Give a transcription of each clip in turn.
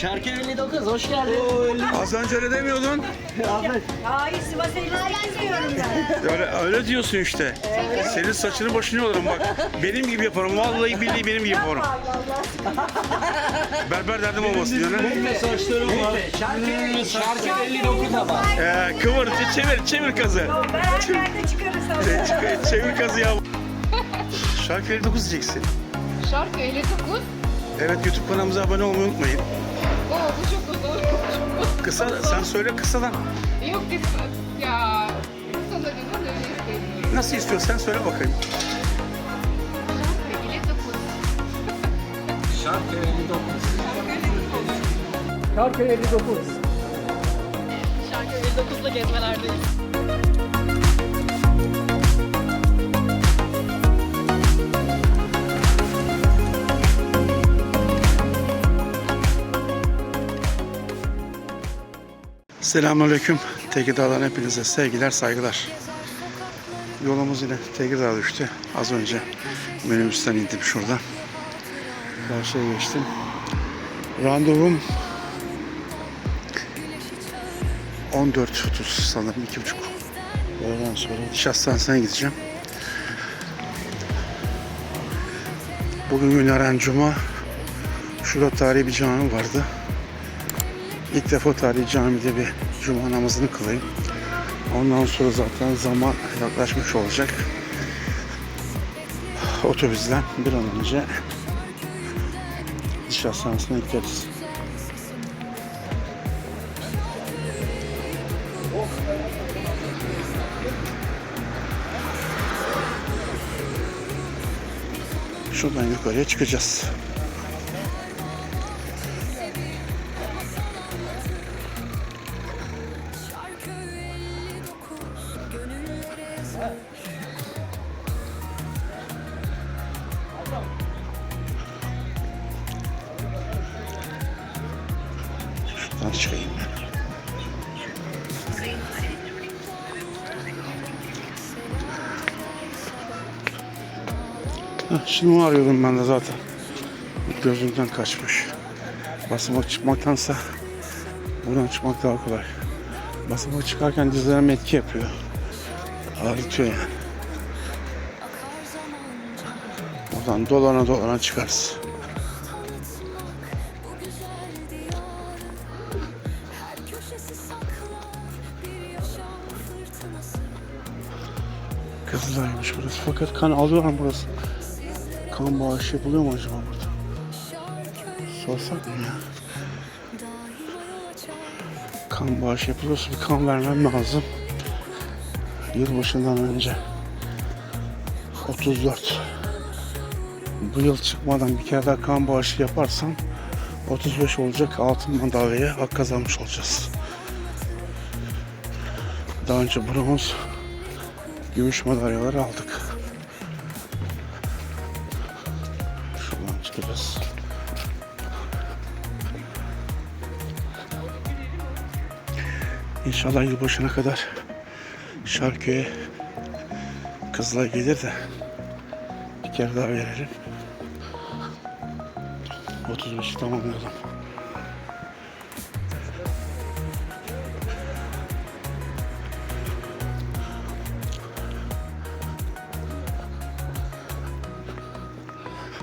Şarkı 59 hoş geldin. Az önce öyle demiyordun. Hayır Sivas 58 diyorum ben. Öyle, öyle diyorsun işte. Senin saçını başını yolarım bak. Benim gibi yaparım. Vallahi billahi benim gibi yaparım. Berber derdim olmasın yani. Benim saçlarım var. Şarkı, şarkı 59 ama. Ee, kıvır, çevir, çevir kazı. Ben her yerde çıkarız sonra. Ç- Çevir kazı ya. Şarkı 59 diyeceksin. Şarkı 59. Evet YouTube kanalımıza abone olmayı unutmayın. Bu çok uzun. Kısa, sen söyle kısadan. Yok kısa. Ya. Kısa da de öyle istemiyorum. Nasıl istiyorsan söyle bakayım. Şarkı 59. Şarkı 59. Şarkı 59. Şarkı 59'la gezmelerdeyiz. Selamünaleyküm. Tekirdağ'dan hepinize sevgiler, saygılar. Yolumuz yine Tekirdağ'a düştü. Az önce minibüsten indim şuradan. Karşıya geçtim. Randevum 14.30 sanırım 2.30. Öğleden sonra diş hastanesine gideceğim. Bugün günlerden cuma. Şurada tarihi bir cami vardı. İlk defa tarihi camide bir cuma namazını kılayım. Ondan sonra zaten zaman yaklaşmış olacak. Otobüsten bir an önce diş hastanesine gideriz. Şuradan yukarıya çıkacağız. Şuradan çıkayım ben. Heh, Şimdi onu arıyordum ben de zaten. Gözümden kaçmış. Basamak çıkmaktansa buradan çıkmak daha kolay. Basamak çıkarken dizlerime etki yapıyor. Ağrıtıyor yani. Buradan dolana dolana çıkarız. Kızılaymış burası. Fakat kan alıyorlar burası. Kan bağışı yapılıyor mu acaba burada? Sorsak mı ya? Kan bağışı yapılıyorsa bir kan vermem lazım. Yılbaşından önce. 34. Bu yıl çıkmadan bir kere daha kan bağışı yaparsam 35 olacak altın madalyaya hak kazanmış olacağız. Daha önce bronz, gümüş madalyalar aldık. Şuradan çıkacağız. İnşallah yılbaşına kadar Şarköy'e Kızılay gelir de bir kere daha verelim. 35'i tamamlayalım.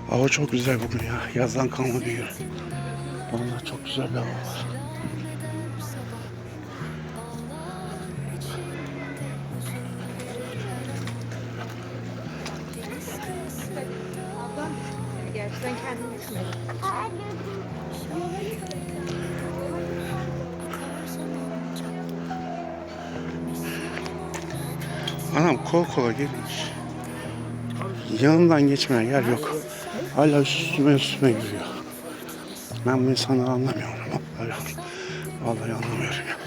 Hava çok güzel bugün ya. Yazdan kalma bir gün. Vallahi çok güzel bir hava var. Anam kol kola gelmiş. Yanından geçmeyen yer yok. Hala üstüme üstüme giriyor. Ben bu insanları anlamıyorum. Vallahi, vallahi anlamıyorum ya.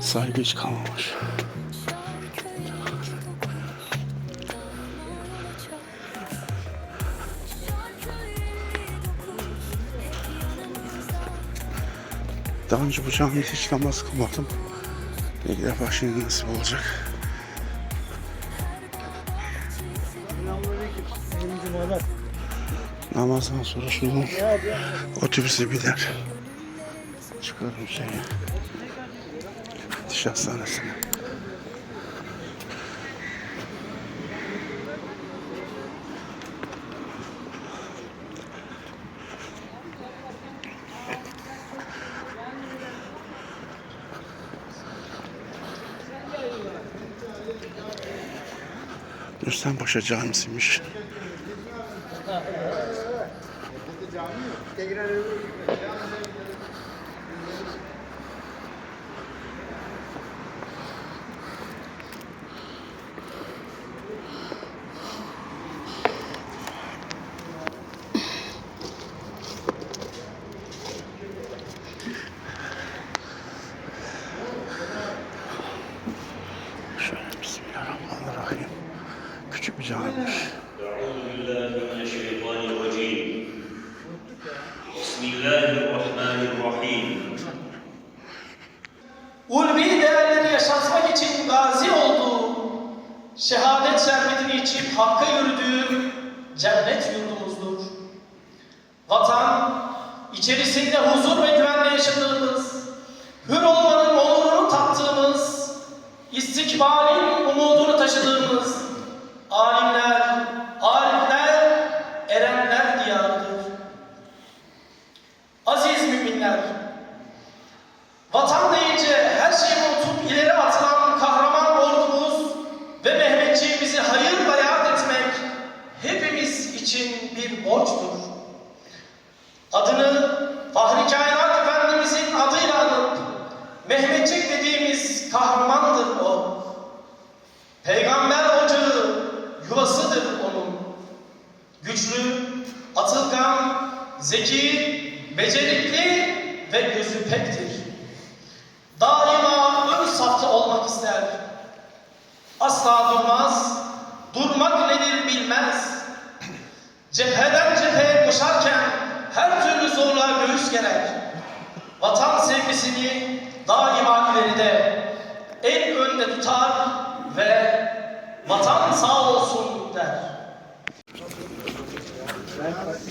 Sahibi hiç kalmamış. Daha önce bu camide hiç namaz kılmadım. İlk defa şimdi nasip olacak. Namazdan sonra şunun otobüse biner. Çıkarım şeye. Diş hastanesine. Rüstem Paşa Camisi'ymiş. Şöyle Bismillahirrahmanirrahim. Ulvi değerleri yaşatmak için gazi olduğu, şehadet şerbetini içip hakka yürüdüğü cennet yurdumuzdur. Vatan, içerisinde huzur ve güvenle yaşadığımız, hür olmanın onurunu tattığımız, istikbalin umudunu taşıdığımız alimler, zeki, becerikli ve gözü pektir. Daima ön safta olmak ister. Asla durmaz, durmak nedir bilmez. Cepheden cepheye koşarken her türlü zorluğa göğüs gerer. Vatan sevgisini daima ileride, en önde tutar ve vatan sağ olsun der.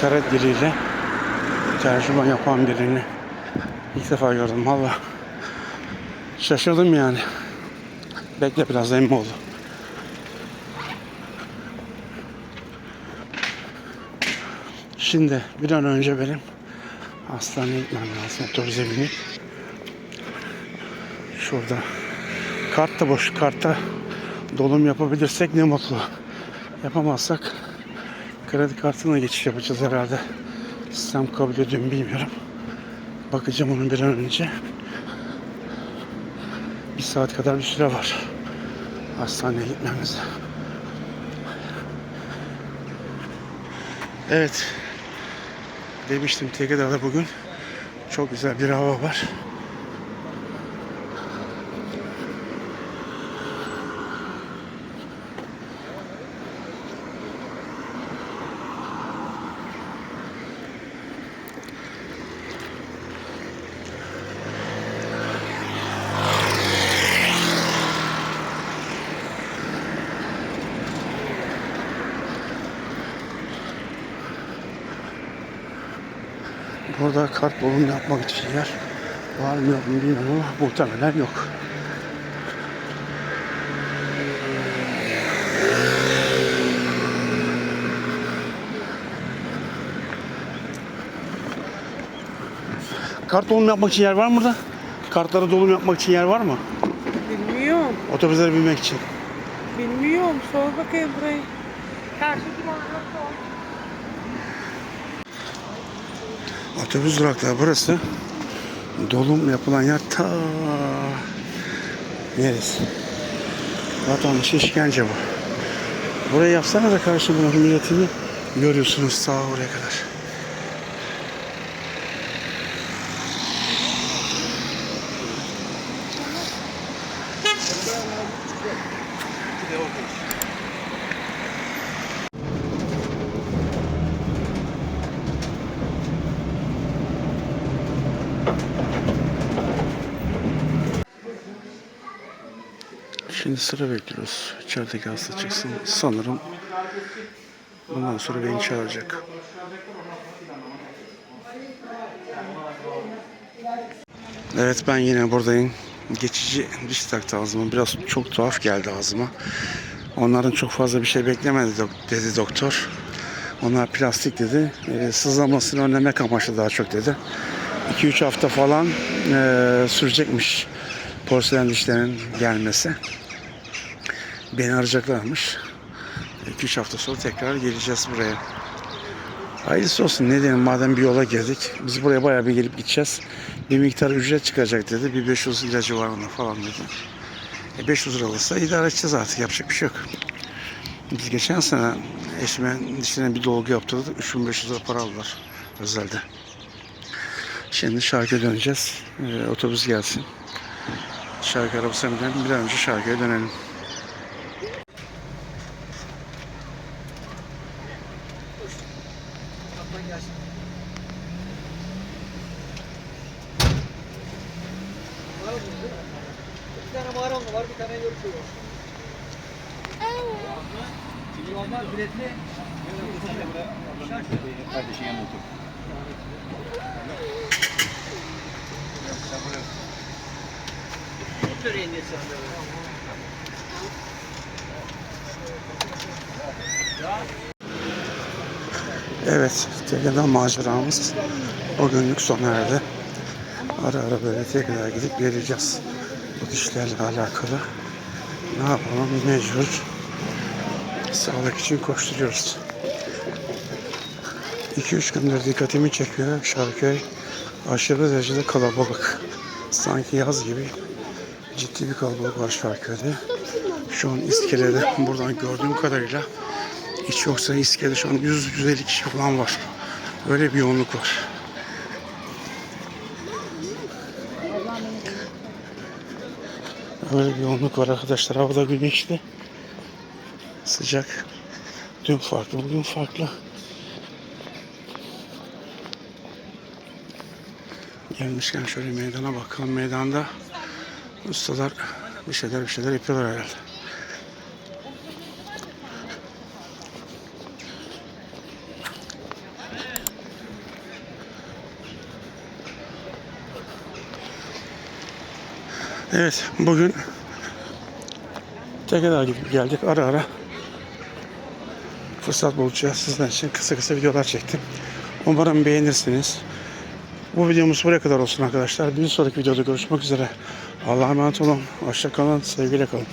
işaret diliyle tercüman yapan birini ilk defa gördüm valla şaşırdım yani bekle biraz emmi oldu şimdi bir an önce benim hastaneye gitmem lazım otobüse binip Şurada. Kart da boş. Kartta dolum yapabilirsek ne mutlu. Yapamazsak kredi kartına geçiş yapacağız herhalde. Sistem kabul ediyor mu bilmiyorum. Bakacağım onun bir an önce. Bir saat kadar bir süre var. Hastaneye gitmemize. Evet. Demiştim Tekirdağ'da bugün çok güzel bir hava var. Burada kart dolum yapmak için yer var mı yok mu bilmiyorum ama muhtemelen yok. Kart dolum yapmak için yer var mı burada? Kartlara dolum yapmak için yer var mı? Bilmiyorum. Otobüslere binmek için. Bilmiyorum. Sor bakayım burayı. Karşı Otobüs durakları burası. Dolum yapılan yer ta neresi? Vatandaş işkence bu. Burayı yapsana da karşı bunun milletini Görüyorsunuz ta oraya kadar. Şimdi sıra bekliyoruz. İçerideki hasta çıksın. Sanırım bundan sonra beni çağıracak. Evet ben yine buradayım. Geçici diş taktı ağzıma. Biraz çok tuhaf geldi ağzıma. Onların çok fazla bir şey beklemedi dedi doktor. Onlar plastik dedi. E, sızlamasını önlemek amaçlı daha çok dedi. 2-3 hafta falan e, sürecekmiş porselen dişlerin gelmesi. Beni arayacaklarmış. 2-3 hafta sonra tekrar geleceğiz buraya. Hayırlısı olsun ne diyelim madem bir yola girdik. Biz buraya bayağı bir gelip gideceğiz. Bir miktar ücret çıkacak dedi. Bir 500 ilacı var ona falan dedi. E 500 lira alırsa idare edeceğiz artık yapacak bir şey yok. Biz geçen sene eşime dişlerine bir dolgu yaptırdık. 3500 lira para aldılar özelde. Şimdi Şarkı'ya döneceğiz. E, otobüs gelsin. Şarkı arabasına binelim. Bir an önce Şarkı'ya dönelim. Evet, Tekirdağ maceramız o günlük sona erdi. Ara ara böyle tekrar gidip geleceğiz. Bu dişlerle alakalı. Ne yapalım mecbur. Sağlık için koşturuyoruz. 2-3 gündür dikkatimi çekiyor Şarköy. Aşırı derecede kalabalık. Sanki yaz gibi ciddi bir kalabalık var Şarköy'de. Şu an iskelede buradan gördüğüm kadarıyla hiç yoksa iskelede şu an 100-150 kişi falan var. Öyle bir yoğunluk var. Öyle bir yoğunluk var arkadaşlar. Havada güneşli. Sıcak. Dün farklı, bugün farklı. Gelmişken şöyle meydana bakalım. Meydanda ustalar bir şeyler bir şeyler yapıyorlar herhalde. Evet, bugün tekrar gidip geldik ara ara fırsat bulacağız sizler için kısa kısa videolar çektim. Umarım beğenirsiniz. Bu videomuz buraya kadar olsun arkadaşlar. Bir sonraki videoda görüşmek üzere. Allah'a emanet olun. Hoşça kalın. Sevgiyle kalın.